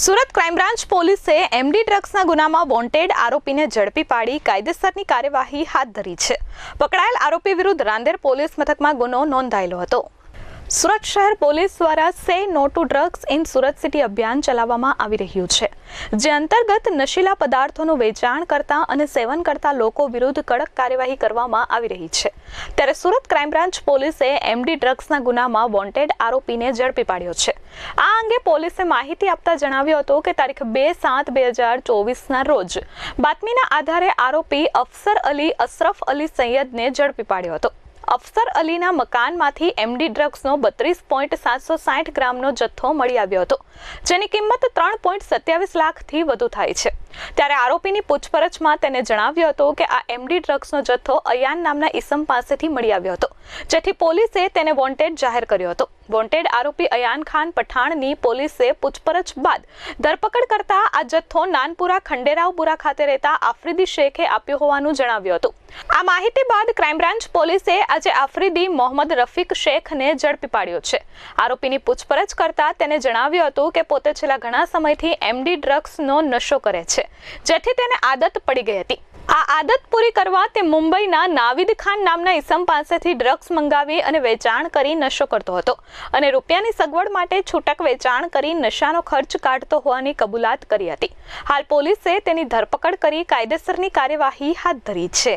Surat crime branch પોલીસે MD ડ્રગ્સના ગુનામાં વોન્ટેડ આરોપીને ઝડપી પાડી કાયદેસરની કાર્યવાહી હાથ ધરી છે. પકડાયેલ આરોપી વિરુદ્ધ રાંદેર પોલીસ મથકમાં ગુનો નોંધાયેલો હતો. સુરત શહેર પોલીસ દ્વારા say no to drugs in Surat city અભિયાન ચલાવવામાં આવી રહ્યું છે, જે અંતર્ગત નશીલા પદાર્થોનું વેચાણ કરતા અને સેવન કરતા લોકો વિરુદ્ધ કડક કાર્યવાહી કરવામાં આવી રહી છે. ત્યારે સુરત ક્રાઇમ બ્રાન્ચ પોલીસે એમડી ડ્રગ્સના ગુનામાં વોન્ટેડ આરોપીને ઝડપી પાડ્યો છે. આ અંગે પોલીસે માહિતી આપતા જણાવ્યું હતું કે તારીખ બે સાત બે હજાર ચોવીસના રોજ બાતમીના આધારે આરોપી અફસર અલી અશરફ અલી સૈયદને ઝડપી પાડ્યો હતો. અફસર અલીના મકાનમાંથી એમડી ડ્રગ્સનો બત્રીસ પોઈન્ટ સાતસો સાઠ ગ્રામનો જથ્થો મળી આવ્યો હતો, જેની કિંમત ત્રણ પોઈન્ટ સત્યાવીસ લાખથી વધુ થાય છે. ત્યારે આરોપીની પૂછપરછમાં તેને જણાવ્યું હતું કે આ એમડી ડ્રગ્સનો જથ્થો અયાન નામના ઈસમ પાસેથી મળી આવ્યો હતો, જેથી પોલીસે તેને વોન્ટેડ જાહેર કર્યો હતો. વોન્ટેડ આરોપી અયાન ખાન પઠાણની પોલીસે પૂછપરછ બાદ ધરપકડ કરતા આ જથ્થો નાનપુરા ખંડેરાવપુરા ખાતે રહેતા આફ્રિદી શેખે આપ્યો હોવાનું જણાવ્યું હતું. આ માહિતી બાદ ક્રાઇમ બ્રાન્ચ પોલીસે આજે આફ્રિદી મોહમ્મદ રફીક શેખને ઝડપી પાડ્યો છે. આરોપીની પૂછપરછ કરતા તેને જણાવ્યું હતું કે પોતે છેલ્લા ઘણા સમયથી એમડી ડ્રગ્સનો નશો કરે છે. જેથી તેને આદત પડી ગઈ હતી. આ આદત પૂરી કરવા તે મુંબઈના નાવિદ ખાન નામના ઈસમ પાસેથી ડ્રગ્સ મંગાવી અને વેચાણ કરી નશો કરતો હતો અને રૂપિયાની સગવડ માટે છૂટક વેચાણ કરી નશાનો ખર્ચ કાઢતો હોવાની કબૂલાત કરી હતી. હાલ પોલીસે તેની ધરપકડ કરી કાયદેસરની કાર્યવાહી હાથ ધરી છે.